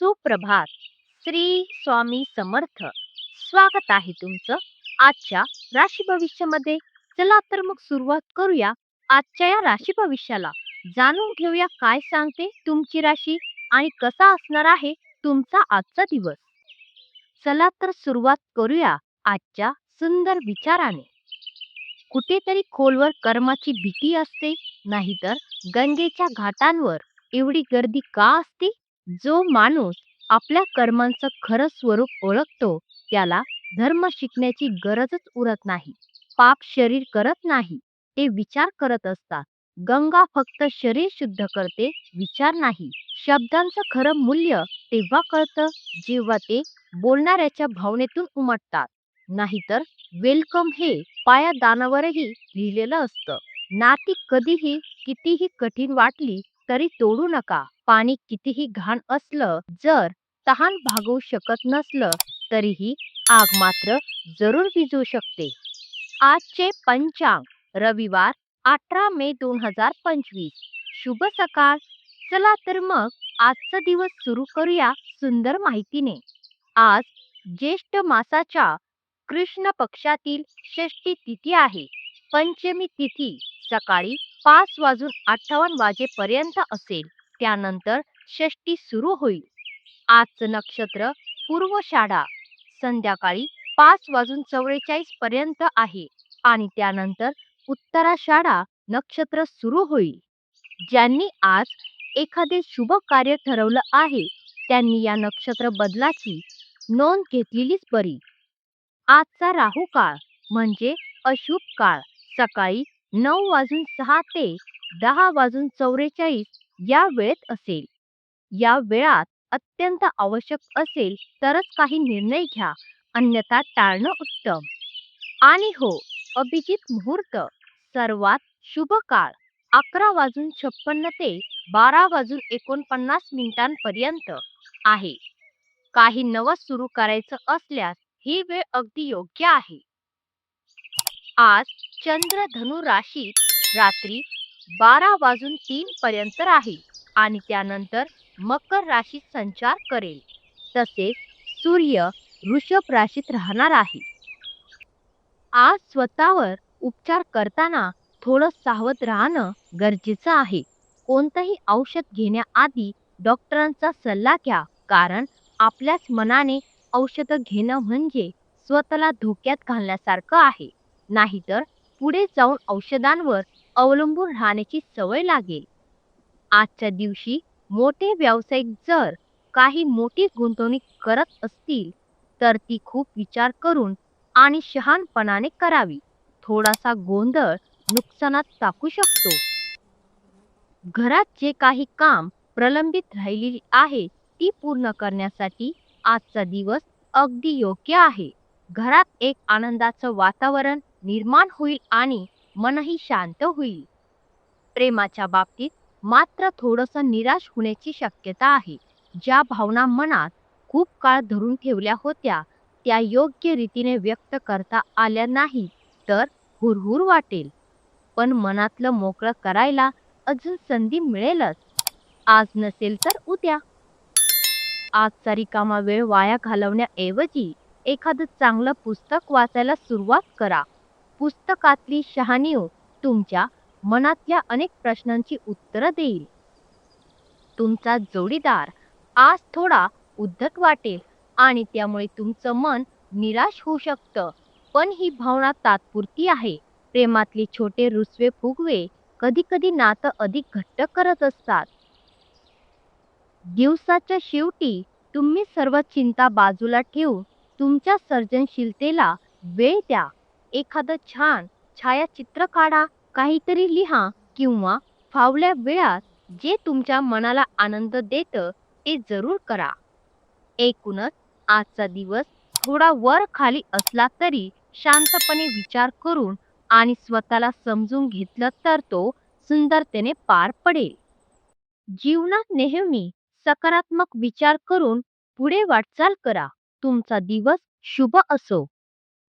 सुप्रभात. श्री स्वामी समर्थ. स्वागत आहे तुमचं आजच्या राशी भविष्यामध्ये. चला तर मग सुरुवात करूया आजच्या या राशी भविष्याला. जाणून घेऊया काय सांगते तुमची राशी आणि कसा असणार आहे तुमचा आजचा दिवस. चला तर सुरुवात करूया आजच्या सुंदर विचाराने. कुठेतरी खोलवर कर्माची भीती असते नाहीतर गंगेच्या घाटांवर एवढी गर्दी का असते? जो माणूस आपल्या कर्मांचं खरं स्वरूप ओळखतो त्याला धर्म शिकण्याची गरजच उरत नाही. पाप शरीर करत नाही ते विचार करत असतात. गंगा फक्त शरीर शुद्ध करते विचार नाही. शब्दांचं खरं मूल्य तेव्हा कळतं जेव्हा ते बोलणाऱ्याच्या भावनेतून उमटतात. नाहीतर वेलकम हे पाया दानावरही लिहिलेलं असतं. नाती कधीही कितीही कठीण वाटली तरी तोडू नका. पाणी कितीही घाण असलं जर तहान भागवू शकत नसलं तरीही आग मात्र जरूर विजू शकते. आजचे पंचांग रविवार अठरा मे दोन हजार पंचवीस. शुभ सकाळ. चला तर मग आजचा दिवस सुरू करूया सुंदर माहितीने. आज ज्येष्ठ मासाच्या कृष्ण पक्षातील षष्टी तिथी आहे. पंचमी तिथी सकाळी पाच वाजून अठ्ठावन्न वाजेपर्यंत असेल. त्यानंतर षष्टी सुरू होईल. आजचं नक्षत्र पूर्वषाढा संध्याकाळी पाच वाजून चौवेचाळीस पर्यंत आहे आणि त्यानंतर उत्तराषाढा नक्षत्र सुरू होईल. ज्यांनी आज एखादे शुभ कार्य ठरवलं आहे त्यांनी या नक्षत्र बदलाची नोंद घेतलेलीच बरी. आजचा राहू काळ म्हणजे अशुभ काळ. सकाळी नऊ वाजून सहा ते दहा वाजून चौवेचाळीस या वेळेत असेल. या वेळात अत्यंत आवश्यक असेल तरच काही निर्णय घ्या अन्यथा टाळणं उत्तम. आणि हो अभिजित मुहूर्त सर्वात शुभ काळ अकरा वाजून छप्पन्न ते बारा वाजून एकोणपन्नास मिनिटांपर्यंत आहे. काही नवं सुरू करायचं असल्यास ही वेळ अगदी योग्य आहे. आज चंद्र धनु राशीत रात्री बारा वाजून तीन पर्यंत राहील आणि त्यानंतर मकर राशीत संचार करेल. तसेच सूर्य वृषभ राशीत राहणार आहे. आज स्वतःवर उपचार करताना थोडं सावध राहणं गरजेचं आहे. कोणतंही औषध घेण्याआधी डॉक्टरांचा सल्ला घ्या कारण आपल्याच मनाने औषधं घेणं म्हणजे स्वतःला धोक्यात घालण्यासारखं आहे. नाहीतर पुढे जाऊन औषधांवर अवलंबून राहण्याची सवय लागेल. आजच्या दिवशी मोठे व्यावसायिक जर काही मोठी गुंतवणूक करत असतील तर ती खूप विचार करून आणि शहाणपणाने करावी. थोडासा गोंधळ नुकसानात टाकू शकतो. घरात जे काही काम प्रलंबित राहिलेली आहे ती पूर्ण करण्यासाठी आजचा दिवस अगदी योग्य आहे. घरात एक आनंदाचं वातावरण निर्माण होईल आणि मनही शांत होईल. प्रेमाच्या बाबतीत मात्र थोडंसं निराश होण्याची शक्यता आहे. ज्या भावना मनात खूप काळ धरून ठेवल्या होत्या त्या योग्य रीतीने व्यक्त करता आल्या नाही तर हुरहुर वाटेल. पण मनातलं मोकळं करायला अजून संधी मिळेलच. आज नसेल तर उद्या. आजचा रिकामा वेळ वाया घालवण्याऐवजी एखादं चांगलं पुस्तक वाचायला सुरुवात करा. पुस्तकातली शहाणीव तुमच्या मनातल्या अनेक प्रश्नांची उत्तरं देईल. तुमचा जोडीदार आज थोडा उद्धट वाटेल आणि त्यामुळे तुमचं मन निराश होऊ शकतं. पण ही भावना तात्पुरती आहे. प्रेमातले छोटे रुसवे फुगवे कधी कधी नातं अधिक घट्ट करत असतात. दिवसाच्या शेवटी तुम्ही सर्व चिंता बाजूला ठेवून तुमच्या सर्जनशीलतेला वेळ द्या. एखादं छान छायाचित्र काढा काहीतरी लिहा किंवा फावल्या वेळात जे तुमच्या मनाला आनंद देतं ते जरूर करा. एकूणच आजचा दिवस थोडा वर खाली असला तरी शांतपणे विचार करून आणि स्वतःला समजून घेतलं तर तो सुंदरतेने पार पडेल. जीवनात नेहमी सकारात्मक विचार करून पुढे वाटचाल करा. तुमचा दिवस शुभ असो.